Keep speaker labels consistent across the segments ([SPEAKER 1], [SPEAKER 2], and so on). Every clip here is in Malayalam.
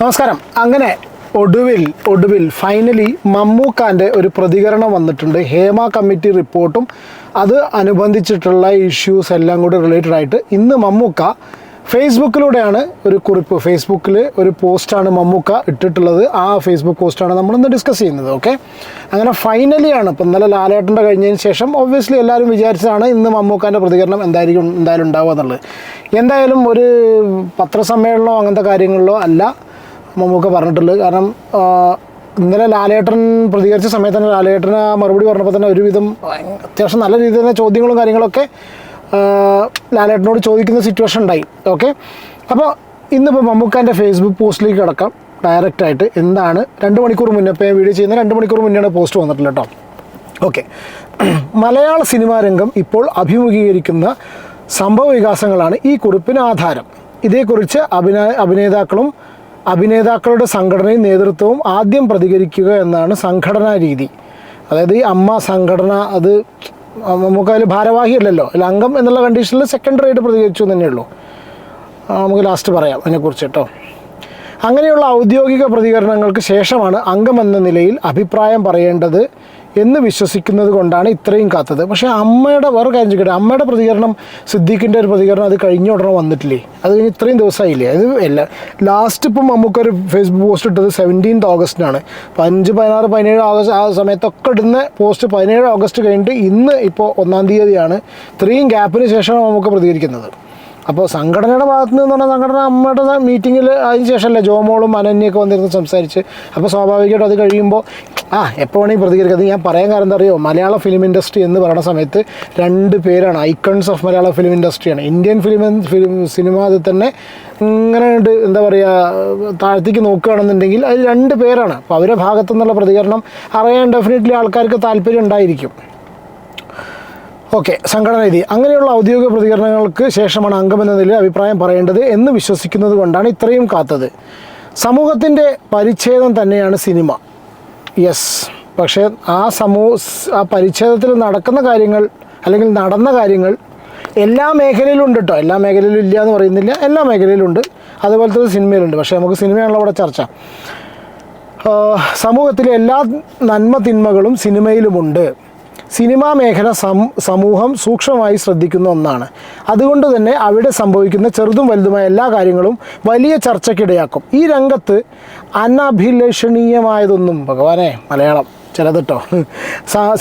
[SPEAKER 1] നമസ്കാരം. അങ്ങനെ ഒടുവിൽ ഒടുവിൽ ഫൈനലി മമ്മൂക്കാന്റെ ഒരു പ്രതികരണം വന്നിട്ടുണ്ട്. ഹേമ കമ്മിറ്റി റിപ്പോർട്ടും അത് അനുബന്ധിച്ചിട്ടുള്ള ഇഷ്യൂസ് എല്ലാം കൂടി റിലേറ്റഡ് ആയിട്ട് ഇന്ന് മമ്മൂക്ക ഫേസ്ബുക്കിലൂടെയാണ് ഒരു കുറിപ്പ്. ഫേസ്ബുക്കിൽ ഒരു പോസ്റ്റാണ് മമ്മൂക്ക ഇട്ടിട്ടുള്ളത്. ആ ഫേസ്ബുക്ക് പോസ്റ്റാണ് നമ്മളിന്ന് ഡിസ്കസ് ചെയ്യുന്നത്. ഓക്കെ അങ്ങനെ ഫൈനലിയാണ് ഇപ്പം ഇന്നലെ ലാലേട്ടന്റെ കഴിഞ്ഞതിന് ശേഷം ഒബ്വിയസ്ലി എല്ലാവരും വിചാരിച്ചതാണ് ഇന്ന് മമ്മൂക്കാന്റെ പ്രതികരണം എന്തായിരിക്കും എന്തായാലും ഉണ്ടാവുക എന്നുള്ളത്. എന്തായാലും ഒരു പത്രസമ്മേളനമോ അങ്ങനത്തെ കാര്യങ്ങളിലോ അല്ല. മമ്മൂക്ക പറഞ്ഞിട്ടുള്ളത് കാരണം ഇന്നലെ ലാലേട്ടൻ പ്രതികരിച്ച സമയത്ത് തന്നെ ലാലേട്ടന് മറുപടി പറഞ്ഞപ്പോൾ തന്നെ ഒരുവിധം അത്യാവശ്യം നല്ല രീതിയിൽ തന്നെ ചോദ്യങ്ങളും കാര്യങ്ങളൊക്കെ ലാലേട്ടനോട് ചോദിക്കുന്ന സിറ്റുവേഷൻ ഉണ്ടായി. ഓക്കെ അപ്പോൾ ഇന്നിപ്പോൾ മമ്മൂക്കാന്റെ ഫേസ്ബുക്ക് പോസ്റ്റിലേക്ക് കിടക്കാം. ഡയറക്റ്റായിട്ട് എന്താണ് രണ്ട് മണിക്കൂർ മുന്നേ ഇപ്പോൾ വീഡിയോ ചെയ്യുന്ന രണ്ട് മണിക്കൂർ മുന്നെയാണ് പോസ്റ്റ് വന്നിട്ടുള്ളത് കേട്ടോ. ഓക്കെ മലയാള സിനിമാ രംഗം ഇപ്പോൾ അഭിമുഖീകരിക്കുന്ന സംഭവ വികാസങ്ങളാണ് ഈ കുറിപ്പിന് ആധാരം. ഇതേക്കുറിച്ച് അഭിനയ അഭിനേതാക്കളും അഭിനേതാക്കളുടെ സംഘടനയും നേതൃത്വവും ആദ്യം പ്രതികരിക്കുക എന്നാണ് സംഘടനാ രീതി. അതായത് ഈ അമ്മ സംഘടന അത് നമുക്ക് അതിൽ ഭാരവാഹിയല്ലല്ലോ. അല്ല അംഗം എന്നുള്ള കണ്ടീഷനിൽ സെക്കൻഡറി ആയിട്ട് പ്രതികരിച്ചു തന്നെയുള്ളൂ. നമുക്ക് ലാസ്റ്റ് പറയാം അതിനെക്കുറിച്ച് കേട്ടോ. അങ്ങനെയുള്ള ഔദ്യോഗിക പ്രതികരണങ്ങൾക്ക് ശേഷമാണ് അംഗമെന്ന നിലയിൽ അഭിപ്രായം പറയേണ്ടത് എന്ന് വിശ്വസിക്കുന്നത് കൊണ്ടാണ് ഇത്രയും കാത്തത്. പക്ഷേ അമ്മയുടെ വേറെ കാര്യം ചോദിക്കട്ടെ? അമ്മയുടെ പ്രതികരണം സിദ്ദീഖിന്റെ ഒരു പ്രതികരണം അത് കഴിഞ്ഞ ഉടനെ വന്നിട്ടില്ലേ? അത് കഴിഞ്ഞ് ഇത്രയും ദിവസമായില്ലേ? അത് എല്ലാ ലാസ്റ്റ് ഇപ്പം നമുക്കൊരു ഫേസ്ബുക്ക് പോസ്റ്റ് ഇട്ടത് സെവന്റീൻത് ഓഗസ്റ്റിനാണ് അഞ്ച് പതിനാറ് പതിനേഴ് ഓഗസ്റ്റ് ആ സമയത്തൊക്കെ ഇടുന്ന പോസ്റ്റ് പതിനേഴ് ഓഗസ്റ്റ് കഴിഞ്ഞിട്ട് ഇന്ന് ഇപ്പോൾ ഒന്നാം തീയതിയാണ് ഇത്രയും ഗ്യാപ്പിന് ശേഷമാണ് നമുക്ക് പ്രതികരിക്കുന്നത്. അപ്പോൾ സംഘടനയുടെ ഭാഗത്ത് നിന്ന് പറഞ്ഞാൽ സംഘടന അമ്മയുടെ മീറ്റിങ്ങിൽ അതിന് ശേഷമല്ലേ ജോമോളും അനന്യൊക്കെ വന്നിരുന്ന് സംസാരിച്ച്? അപ്പോൾ സ്വാഭാവികമായിട്ടും അത് കഴിയുമ്പോൾ ആ എപ്പോൾ വേണമെങ്കിൽ പ്രതികരിക്കുക അത് ഞാൻ പറയാൻ കാരണം എന്താ അറിയോ? മലയാള ഫിലിം ഇൻഡസ്ട്രി എന്ന് പറയുന്ന സമയത്ത് രണ്ട് പേരാണ് ഐക്കൺസ് ഓഫ് മലയാള ഫിലിം ഇൻഡസ്ട്രിയാണ് ഇന്ത്യൻ ഫിലിം ഫിലിം സിനിമ അതിൽ തന്നെ ഇങ്ങനെ എന്താ പറയുക താഴ്ത്തിക്ക് നോക്കുകയാണെന്നുണ്ടെങ്കിൽ അത് രണ്ട് പേരാണ്. അപ്പോൾ അവരുടെ ഭാഗത്തു നിന്നുള്ള പ്രതികരണം അറിയാൻ ഡെഫിനറ്റ്ലി ആൾക്കാർക്ക് താല്പര്യം ഉണ്ടായിരിക്കും. ഓക്കെ സംഘടന രീതി. അങ്ങനെയുള്ള ഔദ്യോഗിക പ്രതികരണങ്ങൾക്ക് ശേഷമാണ് അംഗമെന്ന നിലയിൽ അഭിപ്രായം പറയേണ്ടത് എന്ന് വിശ്വസിക്കുന്നത് കൊണ്ടാണ് ഇത്രയും കാത്തത്. സമൂഹത്തിന്റെ പരിച്ഛേദം തന്നെയാണ് സിനിമ. യെസ് പക്ഷേ ആ സമൂ ആ പരിച്ഛേദത്തിൽ നടക്കുന്ന കാര്യങ്ങൾ അല്ലെങ്കിൽ നടന്ന കാര്യങ്ങൾ എല്ലാ മേഖലയിലും ഉണ്ട് കേട്ടോ എല്ലാ മേഖലയിലും ഇല്ല എന്ന് പറയുന്നില്ല. എല്ലാ മേഖലയിലും ഉണ്ട് അതുപോലത്തെ സിനിമയിലുണ്ട്. പക്ഷേ നമുക്ക് സിനിമയാണല്ലോ അവിടെ ചർച്ച. സമൂഹത്തിലെ എല്ലാ നന്മ തിന്മകളും സിനിമയിലുമുണ്ട്. സിനിമാ മേഖല സമൂഹം സൂക്ഷ്മമായി ശ്രദ്ധിക്കുന്ന ഒന്നാണ്. അതുകൊണ്ട് തന്നെ അവിടെ സംഭവിക്കുന്ന ചെറുതും വലുതുമായ എല്ലാ കാര്യങ്ങളും വലിയ ചർച്ചയ്ക്കിടയാക്കും. ഈ രംഗത്ത് അനഭിലഷണീയമായതൊന്നും ഭഗവാനെ മലയാളം. ചിലത് കേട്ടോ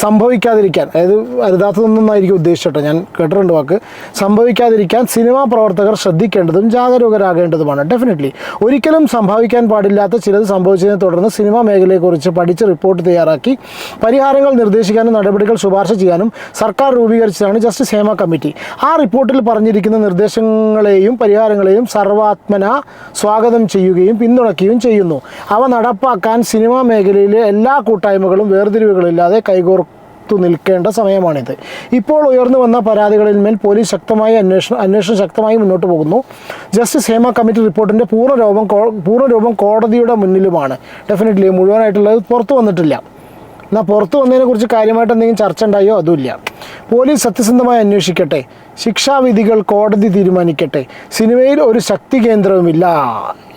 [SPEAKER 1] സംഭവിക്കാതിരിക്കാൻ അതായത് അരുതാത്തതൊന്നായിരിക്കും ഉദ്ദേശിച്ചോ ഞാൻ കേട്ടിട്ടുണ്ട് വാക്ക്. സംഭവിക്കാതിരിക്കാൻ സിനിമാ പ്രവർത്തകർ ശ്രദ്ധിക്കേണ്ടതും ജാഗരൂകരാകേണ്ടതുമാണ്. ഡെഫിനറ്റ്ലി ഒരിക്കലും സംഭവിക്കാൻ പാടില്ലാത്ത ചിലത് സംഭവിച്ചതിനെ തുടർന്ന് സിനിമാ മേഖലയെക്കുറിച്ച് പഠിച്ച് റിപ്പോർട്ട് തയ്യാറാക്കി പരിഹാരങ്ങൾ നിർദ്ദേശിക്കാനും നടപടികൾ ശുപാർശ ചെയ്യാനും സർക്കാർ രൂപീകരിച്ചതാണ് ജസ്റ്റിസ് ഹേമ കമ്മിറ്റി. ആ റിപ്പോർട്ടിൽ പറഞ്ഞിരിക്കുന്ന നിർദ്ദേശങ്ങളെയും പരിഹാരങ്ങളെയും സർവാത്മന സ്വാഗതം ചെയ്യുകയും പിന്തുണയ്ക്കുകയും ചെയ്യുന്നു. അവ നടപ്പാക്കാൻ സിനിമാ മേഖലയിലെ എല്ലാ കൂട്ടായ്മകളും വേർതിരിവുകളില്ലാതെ കൈകോർത്തു നിൽക്കേണ്ട സമയമാണിത്. ഇപ്പോൾ ഉയർന്നു വന്ന പരാതികളിന്മേൽ പോലീസ് ശക്തമായി അന്വേഷണം അന്വേഷണം ശക്തമായി മുന്നോട്ട് പോകുന്നു. ജസ്റ്റിസ് ഹേമ കമ്മിറ്റി റിപ്പോർട്ടിന്റെ പൂർണരൂപം പൂർണരൂപം കോടതിയുടെ മുന്നിലുമാണ്. ഡെഫിനറ്റ്ലി മുഴുവനായിട്ടുള്ളത് പുറത്തു വന്നിട്ടില്ല. എന്നാൽ പുറത്തു വന്നതിനെക്കുറിച്ച് കാര്യമായിട്ട് എന്തെങ്കിലും ചർച്ച ഉണ്ടായോ? അതുമില്ല. പോലീസ് സത്യസന്ധമായി അന്വേഷിക്കട്ടെ. ശിക്ഷാവിധികൾ കോടതി തീരുമാനിക്കട്ടെ. സിനിമയിൽ ഒരു ശക്തി കേന്ദ്രവുമില്ല.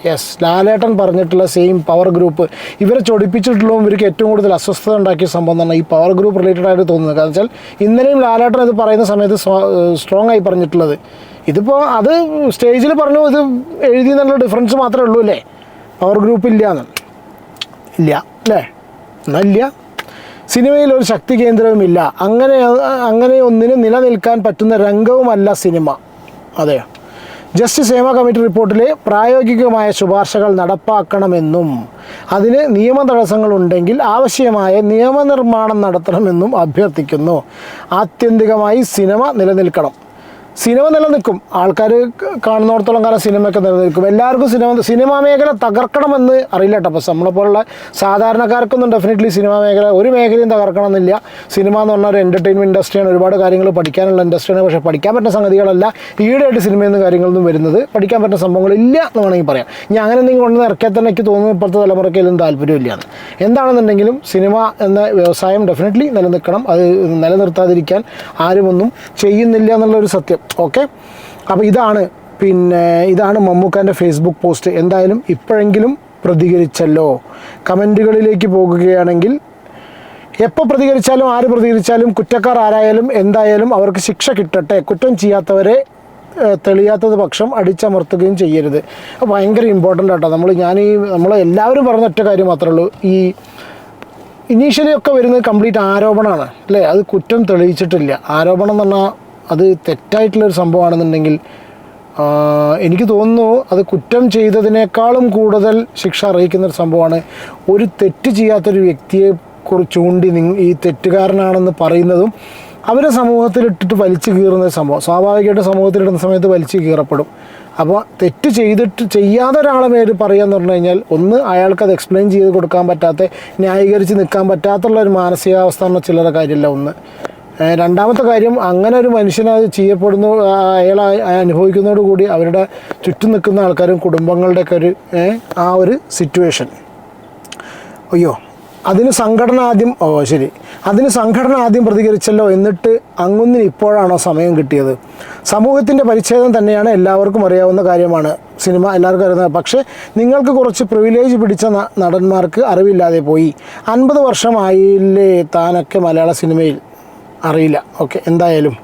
[SPEAKER 1] യെസ് ലാലേട്ടൻ പറഞ്ഞിട്ടുള്ള സെയിം പവർ ഗ്രൂപ്പ് ഇവരെ ചൊടിപ്പിച്ചിട്ടുള്ളതും ഇവർക്ക് ഏറ്റവും കൂടുതൽ അസ്വസ്ഥത ഉണ്ടാക്കിയ സംഭവം തന്നെ ഈ പവർ ഗ്രൂപ്പ് റിലേറ്റഡ് ആയിട്ട് തോന്നുന്നത്. കാരണം വെച്ചാൽ ഇന്നലെയും ലാലേട്ടൻ ഇത് പറയുന്ന സമയത്ത് സ്ട്രോങ് ആയി പറഞ്ഞിട്ടുള്ളത്. ഇതിപ്പോൾ അത് സ്റ്റേജിൽ പറഞ്ഞു ഇത് എഴുതി എന്നുള്ള ഡിഫറൻസ് മാത്രമേ ഉള്ളൂ അല്ലേ? പവർ ഗ്രൂപ്പ് ഇല്ല എന്ന്. ഇല്ല അല്ലേ? എന്നല്ല സിനിമയിൽ ഒരു ശക്തി കേന്ദ്രവുമില്ല. അങ്ങനെ അങ്ങനെ ഒന്നിനും നിലനിൽക്കാൻ പറ്റുന്ന രംഗവുമല്ല സിനിമ. അതെയോ? ജസ്റ്റിസ് ഹേമ കമ്മിറ്റി റിപ്പോർട്ടിലെ പ്രായോഗികമായ ശുപാർശകൾ നടപ്പാക്കണമെന്നും അതിന് നിയമ തടസ്സങ്ങളുണ്ടെങ്കിൽ ആവശ്യമായ നിയമനിർമ്മാണം നടത്തണമെന്നും അഭ്യർത്ഥിക്കുന്നു. ആത്യന്തികമായി സിനിമ നിലനിൽക്കണം. സിനിമ നിലനിൽക്കും. ആൾക്കാർ കാണുന്നിടത്തോളം കാലം സിനിമയൊക്കെ നിലനിൽക്കും. എല്ലാവർക്കും സിനിമ സിനിമാ മേഖല തകർക്കണമെന്ന് അറിയില്ല കേട്ടോ അപ്പോൾ നമ്മളെപ്പോലുള്ള സാധാരണക്കാർക്കൊന്നും ഡെഫിനറ്റ്ലി സിനിമാ മേഖല ഒരു മേഖലയും തകർക്കണമെന്നില്ല. സിനിമ എന്ന് പറഞ്ഞാൽ ഒരു എന്റർടൈൻമെന്റ് ഇൻഡസ്ട്രിയാണ് ഒരുപാട് കാര്യങ്ങൾ പഠിക്കാനുള്ള ഇൻഡസ്ട്രിയാണ് പക്ഷേ പഠിക്കാൻ പറ്റുന്ന സംഗതികളല്ല സിനിമയിൽ നിന്ന് കാര്യങ്ങളൊന്നും വരുന്നത്. പഠിക്കാൻ പറ്റുന്ന സംഭവങ്ങളില്ല എന്ന് വേണമെങ്കിൽ പറയാം. ഞാൻ അങ്ങനെ എന്തെങ്കിലും കൊണ്ടുവന്ന് ഇറക്കിയാൽ തന്നെ എനിക്ക് തോന്നുന്നു ഇപ്പോഴത്തെ തലമുറയ്ക്ക് ഇതിലും എന്താണെന്നുണ്ടെങ്കിലും സിനിമ എന്ന വ്യവസായം ഡെഫിനറ്റ്ലി നിലനിൽക്കണം. അത് നിലനിർത്താതിരിക്കാൻ ആരുമൊന്നും ചെയ്യുന്നില്ല എന്നുള്ളൊരു സത്യം. ഓക്കെ? അപ്പോൾ ഇതാണ് പിന്നെ ഇതാണ് മമ്മൂക്കാന്റെ ഫേസ്ബുക്ക് പോസ്റ്റ്. എന്തായാലും ഇപ്പോഴെങ്കിലും പ്രതികരിച്ചല്ലോ. കമന്റുകളിലേക്ക് പോകുകയാണെങ്കിൽ എപ്പോൾ പ്രതികരിച്ചാലും ആര് പ്രതികരിച്ചാലും കുറ്റക്കാർ ആരായാലും എന്തായാലും അവർക്ക് ശിക്ഷ കിട്ടട്ടെ. കുറ്റം ചെയ്യാത്തവരെ തെളിയാത്തത് പക്ഷം അടിച്ചമർത്തുകയും ചെയ്യരുത്. അപ്പോൾ ഭയങ്കര ഇമ്പോർട്ടന്റ് ആട്ടോ. നമ്മൾ ഞാൻ ഈ നമ്മൾ എല്ലാവരും പറഞ്ഞ ഒറ്റ കാര്യം മാത്രമേ ഉള്ളൂ. ഈ ഇനീഷ്യലി ഒക്കെ വരുന്നത് കംപ്ലീറ്റ് ആരോപണമാണ്. അല്ലേ? അത് കുറ്റം തെളിയിച്ചിട്ടില്ല. ആരോപണം എന്ന് പറഞ്ഞാൽ അത് തെറ്റായിട്ടുള്ളൊരു സംഭവമാണെന്നുണ്ടെങ്കിൽ എനിക്ക് തോന്നുന്നു അത് കുറ്റം ചെയ്തതിനേക്കാളും കൂടുതൽ ശിക്ഷ അറിയിക്കുന്ന ഒരു സംഭവമാണ്. ഒരു തെറ്റ് ചെയ്യാത്തൊരു വ്യക്തിയെ ചൂണ്ടി ഈ തെറ്റുകാരനാണെന്ന് പറയുന്നതും അവരെ സമൂഹത്തിലിട്ടിട്ട് വലിച്ചു കീറുന്ന സംഭവം. സ്വാഭാവികമായിട്ട് സമൂഹത്തിലിടുന്ന സമയത്ത് വലിച്ചു കീറപ്പെടും. അപ്പോൾ തെറ്റ് ചെയ്തിട്ട് ചെയ്യാതെ ഒരാളെ പേര് പറയുകയെന്ന് പറഞ്ഞു കഴിഞ്ഞാൽ ഒന്ന് അയാൾക്ക് അത് എക്സ്പ്ലെയിൻ ചെയ്ത് കൊടുക്കാൻ പറ്റാത്ത ന്യായീകരിച്ച് നിൽക്കാൻ പറ്റാത്തുള്ള ഒരു മാനസികാവസ്ഥ എന്ന ചില്ലറ കാര്യമില്ല ഒന്ന്. രണ്ടാമത്തെ കാര്യം അങ്ങനെ ഒരു മനുഷ്യനത് ചെയ്യപ്പെടുന്നു അയാൾ അനുഭവിക്കുന്നതോട് അനുഭവിക്കുന്നതോടുകൂടി അവരുടെ ചുറ്റും നിൽക്കുന്ന ആൾക്കാരും കുടുംബങ്ങളുടെയൊക്കെ ഒരു ആ ഒരു സിറ്റുവേഷൻ അയ്യോ അതിന് സംഘടന ആദ്യം ഓ ശരി. അതിന് സംഘടന ആദ്യം പ്രതികരിച്ചല്ലോ എന്നിട്ട് അങ്ങൊന്നിന് ഇപ്പോഴാണോ സമയം കിട്ടിയത്? സമൂഹത്തിന്റെ പരിച്ഛേദം തന്നെയാണ് എല്ലാവർക്കും അറിയാവുന്ന കാര്യമാണ്. സിനിമ എല്ലാവർക്കും അറിയുന്നത് പക്ഷേ നിങ്ങൾക്ക് കുറച്ച് പ്രിവിലേജ് പിടിച്ച നടന്മാർക്ക് അറിവില്ലാതെ പോയി. അൻപത് വർഷമായില്ലേ താനൊക്കെ മലയാള സിനിമയിൽ? അറിയില്ല. ഓക്കെ എന്തായാലും.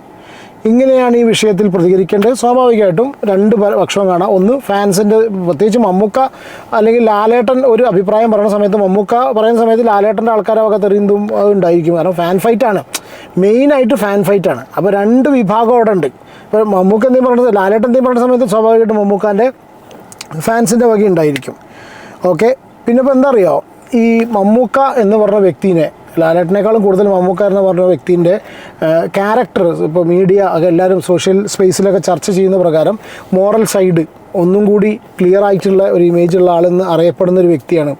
[SPEAKER 1] ഇങ്ങനെയാണ് ഈ വിഷയത്തിൽ പ്രതികരിക്കേണ്ടത്. സ്വാഭാവികമായിട്ടും രണ്ട് പക്ഷവും കാണാം. ഒന്ന് ഫാൻസിന്റെ പ്രത്യേകിച്ച് മമ്മൂക്ക അല്ലെങ്കിൽ ലാലേട്ടൻ ഒരു അഭിപ്രായം പറയുന്ന സമയത്ത് മമ്മൂക്ക പറയുന്ന സമയത്ത് ലാലേട്ടന്റെ ആൾക്കാരെ ഒക്കെ തെറിയുന്നതും ഉണ്ടായിരിക്കും. കാരണം ഫാൻ ഫൈറ്റാണ്. മെയിനായിട്ട് ഫാൻ ഫൈറ്റാണ്. അപ്പോൾ രണ്ട് വിഭാഗം അവിടെ ഉണ്ട്. ഇപ്പോൾ മമ്മൂക്ക എന്തെങ്കിലും പറയുന്നത് ലാലേട്ടൻ എന്തെങ്കിലും പറയുന്ന സമയത്ത് സ്വാഭാവികമായിട്ടും മമ്മൂക്കാന്റെ ഫാൻസിന്റെ വക ഉണ്ടായിരിക്കും. ഓക്കെ പിന്നെ ഇപ്പോൾ എന്താ അറിയോ? ഈ മമ്മൂക്ക എന്ന് പറഞ്ഞ വ്യക്തിനെ ലാലേട്ടനേക്കാളും കൂടുതൽ മമ്മൂക്ക എന്ന് പറഞ്ഞ വ്യക്തിന്റെ ക്യാരക്ടർ ഇപ്പോൾ മീഡിയ എല്ലാവരും സോഷ്യൽ സ്പേസിലൊക്കെ ചർച്ച ചെയ്യുന്ന പ്രകാരം മോറൽ സൈഡ് ഒന്നും കൂടി ക്ലിയർ ആയിട്ടുള്ള ഒരു ഇമേജ് ഉള്ള ആളെന്ന് അറിയപ്പെടുന്ന ഒരു വ്യക്തിയാണ്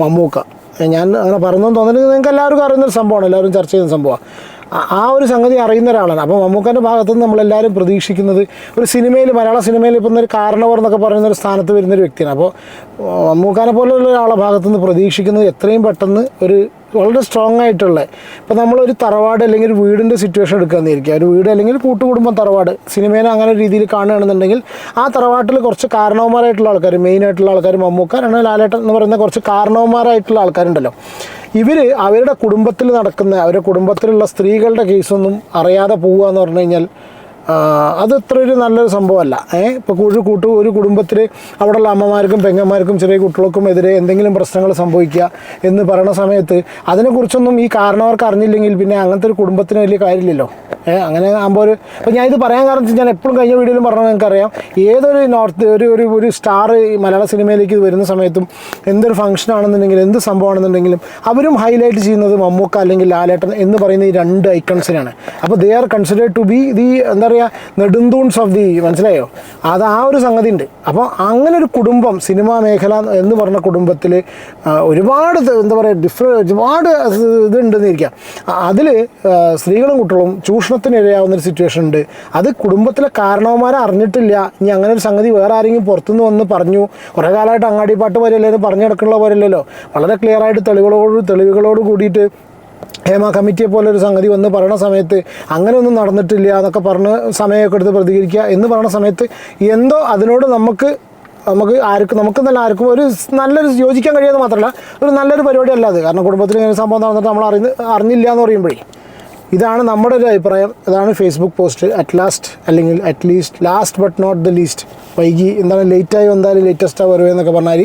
[SPEAKER 1] മമ്മൂക്ക. ഞാൻ അങ്ങനെ പറഞ്ഞെന്ന് തോന്നുന്നത് നിങ്ങൾക്ക് എല്ലാവർക്കും അറിയുന്ന ഒരു സംഭവമാണ് എല്ലാവരും ചർച്ച ചെയ്യുന്ന സംഭവമാണ്. ആ- ഒരു സംഗതി അറിയുന്ന ഒരാളാണ്. അപ്പോൾ മമ്മൂക്കന്റെ ഭാഗത്ത് നിന്ന് നമ്മളെല്ലാവരും പ്രതീക്ഷിക്കുന്നത് ഒരു സിനിമയിൽ മലയാള സിനിമയിൽ ഇപ്പം ഒരു കാരണവർ എന്നൊക്കെ പറയുന്ന ഒരു സ്ഥാനത്ത് വരുന്നൊരു വ്യക്തിയാണ്. അപ്പോൾ മമ്മൂക്കാനെ പോലുള്ള ഒരാളെ ഭാഗത്തുനിന്ന് പ്രതീക്ഷിക്കുന്നത് എത്രയും പെട്ടെന്ന് ഒരു വളരെ സ്ട്രോങ് ആയിട്ടുള്ള ഇപ്പോൾ നമ്മളൊരു തറവാട് അല്ലെങ്കിൽ ഒരു വീടിന്റെ സിറ്റുവേഷൻ എടുക്കാമെന്നിരിക്കുക ഒരു വീട് അല്ലെങ്കിൽ കൂട്ടുകുടുംബം തറവാട് സിനിമേനെ അങ്ങനെ രീതിയിൽ കാണുകയാണെന്നുണ്ടെങ്കിൽ ആ തറവാട്ടിൽ കുറച്ച് കാരണവന്മാരായിട്ടുള്ള ആൾക്കാർ മെയിനായിട്ടുള്ള ആൾക്കാർ മമ്മൂക്കാർ അല്ലെങ്കിൽ ലാലേട്ടൻ എന്ന് പറയുന്ന കുറച്ച് കാരണവന്മാരായിട്ടുള്ള ആൾക്കാരുണ്ടല്ലോ. ഇവർ അവരുടെ കുടുംബത്തിൽ നടക്കുന്ന അവരുടെ കുടുംബത്തിലുള്ള സ്ത്രീകളുടെ കേസൊന്നും അറിയാതെ പോവുക എന്ന് പറഞ്ഞു കഴിഞ്ഞാൽ ആ, അത് അത്ര ഒരു നല്ലൊരു സംഭവമല്ല. ഏഹ് ഇപ്പോൾ ഒരു കൂട്ടു ഒരു കുടുംബത്തിൽ അവിടെയുള്ള അമ്മമാർക്കും പെങ്ങന്മാർക്കും ചെറിയ കുട്ടികൾക്കും എതിരെ എന്തെങ്കിലും പ്രശ്നങ്ങൾ സംഭവിക്കുക എന്ന് പറയുന്ന സമയത്ത് അതിനെക്കുറിച്ചൊന്നും ഈ കാരണവർക്ക് അറിഞ്ഞില്ലെങ്കിൽ പിന്നെ അങ്ങനത്തെ ഒരു കുടുംബത്തിന് വലിയ കാര്യമില്ലല്ലോ. ഏഹ് അങ്ങനെ ആകുമ്പോൾ ഒരു അപ്പോൾ ഞാൻ ഇത് പറയാൻ കാരണം ഞാൻ എപ്പോഴും കഴിഞ്ഞ വീഡിയോയിലും പറഞ്ഞത് നിങ്ങൾക്കറിയാം. ഏതൊരു നോർത്ത് ഒരു ഒരു ഒരു സ്റ്റാർ മലയാള സിനിമയിലേക്ക് വരുന്ന സമയത്തും എന്തൊരു ഫംഗ്ഷൻ ആണെന്നുണ്ടെങ്കിലും എന്ത് സംഭവമാണെന്നുണ്ടെങ്കിലും അവരും ഹൈലൈറ്റ് ചെയ്യുന്നത് മമ്മൂക്ക അല്ലെങ്കിൽ ലാലേട്ടൻ എന്ന് പറയുന്ന ഈ രണ്ട് ഐക്കൺസിനാണ് അപ്പോൾ they are considered to be the എന്താ പറയുക നെടുന്തൂൺസ് ഓഫ് ദി മനസ്സിലായോ? അത് ആ ഒരു സംഗതി ഉണ്ട് അപ്പോൾ അങ്ങനെ ഒരു കുടുംബം സിനിമാ മേഖല എന്ന് പറഞ്ഞ കുടുംബത്തിൽ ഒരുപാട് എന്താ പറയുക ഡിഫറെ ഒരുപാട് ഇതുണ്ടെന്ന് ഇരിക്കുക അതിൽ സ്ത്രീകളും കുട്ടികളും ചൂഷണത്തിനിരയാവുന്ന ഒരു സിറ്റുവേഷൻ ഉണ്ട്. അത് കുടുംബത്തിലെ കാരണവന്മാരെ അറിഞ്ഞിട്ടില്ല. ഇനി അങ്ങനെ ഒരു സംഗതി വേറെ ആരെങ്കിലും പുറത്തുനിന്ന് വന്ന് പറഞ്ഞു കുറേ കാലമായിട്ട് അങ്ങാടിപ്പാട്ട് പോലെയല്ലേ പറഞ്ഞു നടക്കുന്ന പോലെയല്ലോ വളരെ ക്ലിയറായിട്ട് തെളിവുകളോട് തെളിവുകളോട് കൂടിയിട്ട് ഹേമ കമ്മിറ്റിയെ പോലെ ഒരു സംഗതി വന്ന് പറയുന്ന സമയത്ത് അങ്ങനെ ഒന്നും നടന്നിട്ടില്ല എന്നൊക്കെ പറഞ്ഞ് സമയമൊക്കെ എടുത്ത് പ്രതികരിക്കുക എന്ന് പറയുന്ന സമയത്ത് എന്തോ അതിനോട് നമുക്ക് നമുക്ക് ആർക്കും നമുക്ക് തന്നെ ആർക്കും ഒരു നല്ലൊരു യോജിക്കാൻ കഴിയാതെ മാത്രമല്ല ഒരു നല്ലൊരു പരിപാടി അല്ല അത്. കാരണം കുടുംബത്തിൽ ഇങ്ങനെ സംഭവം നടന്നിട്ട് നമ്മൾ അറിയുന്ന അറിഞ്ഞില്ല എന്ന് പറയുമ്പോഴേ. ഇതാണ് നമ്മുടെ ഒരു അഭിപ്രായം. ഇതാണ് ഫേസ്ബുക്ക് പോസ്റ്റ് അറ്റ് ലാസ്റ്റ് അല്ലെങ്കിൽ at least last but not the least വൈകി എന്താണ് ലേറ്റായി വന്നാലും ലേറ്റസ്റ്റാണ് വരുമെന്നൊക്കെ പറഞ്ഞാൽ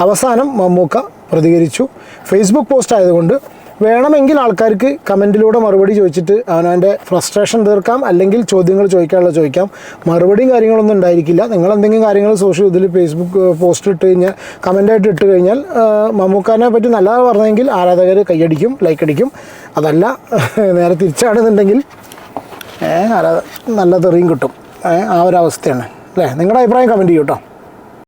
[SPEAKER 1] അവസാനം മമ്മൂക്ക പ്രതികരിച്ചു. ഫേസ്ബുക്ക് പോസ്റ്റ് ആയതുകൊണ്ട് വേണമെങ്കിൽ ആൾക്കാർക്ക് കമന്റിലൂടെ മറുപടി ചോദിച്ചിട്ട് അവനവന്റെ ഫ്രസ്ട്രേഷൻ തീർക്കാം അല്ലെങ്കിൽ ചോദ്യങ്ങൾ ചോദിക്കാനുള്ള ചോദിക്കാം. മറുപടിയും കാര്യങ്ങളൊന്നും ഉണ്ടായിരിക്കില്ല. നിങ്ങൾ എന്തെങ്കിലും കാര്യങ്ങൾ സോഷ്യൽ ഇതിൽ ഫേസ്ബുക്ക് പോസ്റ്റ് ഇട്ട് കഴിഞ്ഞാൽ കമന്റായിട്ട് ഇട്ട് കഴിഞ്ഞാൽ മമ്മൂക്കാനെ പറ്റി നല്ലതാണ് പറഞ്ഞെങ്കിൽ ആരാധകർ കൈയടിക്കും ലൈക്ക് അടിക്കും. അതല്ല നേരെ തിരിച്ചാണെന്നുണ്ടെങ്കിൽ ആരാധ നല്ല തെറിയും കിട്ടും. ആ ഒരു അവസ്ഥയാണ്. അല്ലേ? നിങ്ങളുടെ അഭിപ്രായം കമന്റ് ചെയ്യൂ കേട്ടോ